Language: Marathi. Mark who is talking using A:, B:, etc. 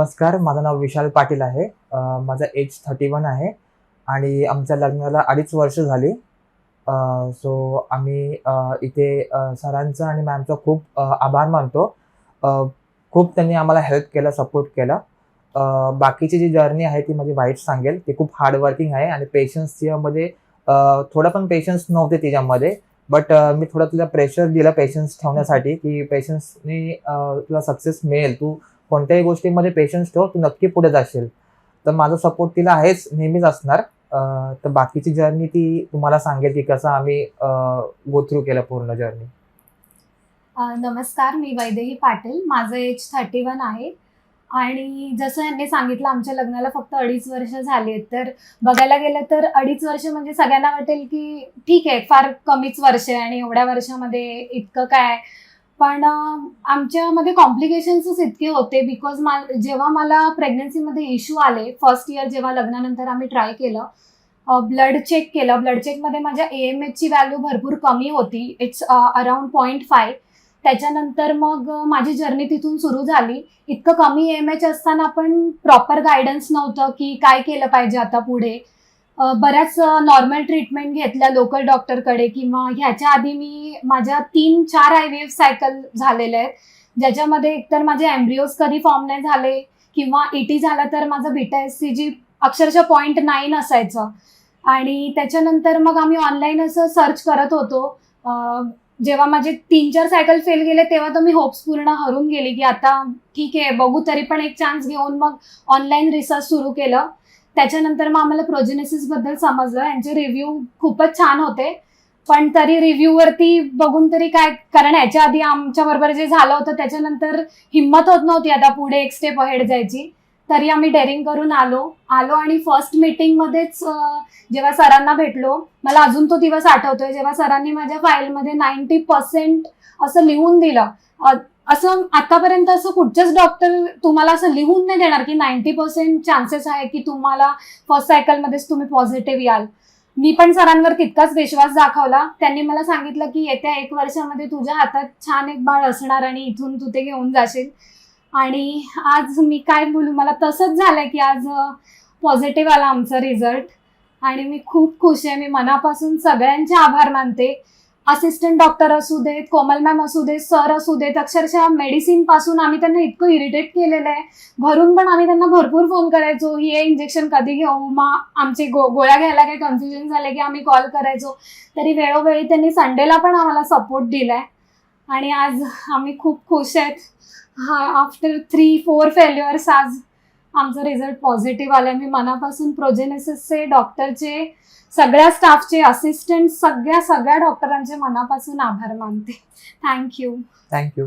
A: नमस्कार माझं नाव विशाल पाटील आहे. माझा एज थर्टी वन आहे आणि आमच्या लग्नाला अडीच वर्ष झाली. सो आम्ही इथे सरांचं आणि मॅमचं खूप आभार मानतो. खूप त्यांनी आम्हाला हेल्प केलं सपोर्ट केला. बाकीची जी जर्नी आहे ती माझी वाईट सांगेल. ती खूप हार्डवर्किंग आहे आणि पेशन्सच्यामध्ये म्हणजे, थोडं पण पेशन्स नव्हते तिच्यामध्ये. बट मी थोडं तुला प्रेशर दिलं पेशन्स ठेवण्यासाठी की पेशन्सनी तुला सक्सेस मिळेल. तू कोणत्याही गोष्टीमध्ये पेशन्स ठेव तू नक्की पुढे जाशील. तर माझा सपोर्ट तिला आहेच नेहमीच असणार. तर बाकीची जर्नी ती तुम्हाला सांगेल की कसं आम्ही गो थ्रू केलं पूर्ण जर्नी
B: नमस्कार मी वैदेही पाटील. माझं एज थर्टी वन आहे. आणि जसं यांनी सांगितलं आमच्या लग्नाला फक्त अडीच वर्ष झाली आहेत. तर बघायला गेलं तर अडीच वर्ष म्हणजे सगळ्यांना वाटेल की ठीक आहे फार कमीच वर्ष आहे आणि एवढ्या वर्षामध्ये इतकं काय पण आमच्यामध्ये कॉम्प्लिकेशन्सच इतके होते बिकॉज मा जेव्हा मला प्रेग्नन्सीमध्ये इश्यू आले फर्स्ट इयर जेव्हा लग्नानंतर आम्ही ट्राय केलं ब्लड चेक केलं. ब्लड चेकमध्ये माझ्या ए एम एचची व्हॅल्यू भरपूर कमी होती. इट्स अराउंड पॉईंट फाय त्याच्यानंतर मग माझी जर्नी तिथून सुरू झाली. इतकं कमी एम एच असताना पण प्रॉपर गायडन्स नव्हतं की काय केलं पाहिजे आता पुढे. बऱ्याच नॉर्मल ट्रीटमेंट घेतल्या लोकल डॉक्टरकडे किंवा ह्याच्या आधी मी माझ्या तीन चार आय व्ही एफ सायकल झालेल्या आहेत. ज्याच्यामध्ये एकतर माझे एम्ब्रिओज कधी फॉर्म नाही झाले किंवा इटी झाला तर माझं बीटा एस सी जी अक्षरशः पॉईंट नाईन असायचं. आणि त्याच्यानंतर मग आम्ही ऑनलाईन असं सर्च करत होतो. जेव्हा माझे तीन चार सायकल फेल गेले तेव्हा तर मी होप्स पूर्ण हरून गेली की आता ठीक आहे बघू तरी पण एक चान्स घेऊन मग ऑनलाईन रिसर्च सुरू केलं. त्याच्यानंतर मग आम्हाला प्रोजेनेसिसबद्दल समजलं. यांचे रिव्ह्यू खूपच छान होते. पण तरी रिव्ह्यू वरती बघून तरी काय कारण याच्या आधी आमच्या बरोबर जे झालं होतं त्याच्यानंतर हिंमत होत नव्हती आता पुढे एक स्टेप अहेड जायची. तरी आम्ही डेअरिंग करून आलो. आलो आणि फर्स्ट मीटिंगमध्येच जेव्हा सरांना भेटलो मला अजून तो दिवस आठवतोय. जेव्हा सरांनी माझ्या फाईलमध्ये नाईन्टी पर्सेंट असं लिहून दिलं. असं आतापर्यंत असं कुठचेच डॉक्टर तुम्हाला असं लिहून नाही देणार की नाईन्टी पर्सेंट चान्सेस आहे की तुम्हाला फर्स्ट सायकलमध्येच तुम्ही पॉझिटिव्ह याल. मी पण सरांवर तितकाच विश्वास दाखवला. त्यांनी मला सांगितलं की येत्या एक वर्षामध्ये तुझ्या हातात छान एक बाळ असणार आणि इथून तू ते घेऊन जाशील. आणि आज मी काय बोलू मला तसंच झालंय की आज पॉझिटिव्ह आला आमचा रिझल्ट आणि मी खूप खुश आहे. मी मनापासून सगळ्यांचे आभार मानते. असिस्टंट डॉक्टर असू देत कोमल मॅम असू देत सर असू देत अक्षरशः मेडिसिनपासून आम्ही त्यांना इतकं इरिटेट केलेलं आहे. घरून पण आम्ही त्यांना भरपूर फोन करायचो हे इंजेक्शन कधी घेऊ? मग आमचे गो गोळ्या घ्यायला काही कन्फ्युजन झाले की आम्ही कॉल करायचो. तरी वेळोवेळी त्यांनी संडेला पण आम्हाला सपोर्ट दिलाय. आणि आज आम्ही खूप खुश आहेत. हा आफ्टर थ्री फोर फेल्युअर्स आज आमचा रिझल्ट पॉझिटिव्ह आलाय. मी मनापासून प्रोजेनेसिसचे डॉक्टरचे सगळ्या स्टाफचे असिस्टंट सगळ्या सगळ्या डॉक्टरांचे मनापासून आभार मानते. Thank you
A: thank you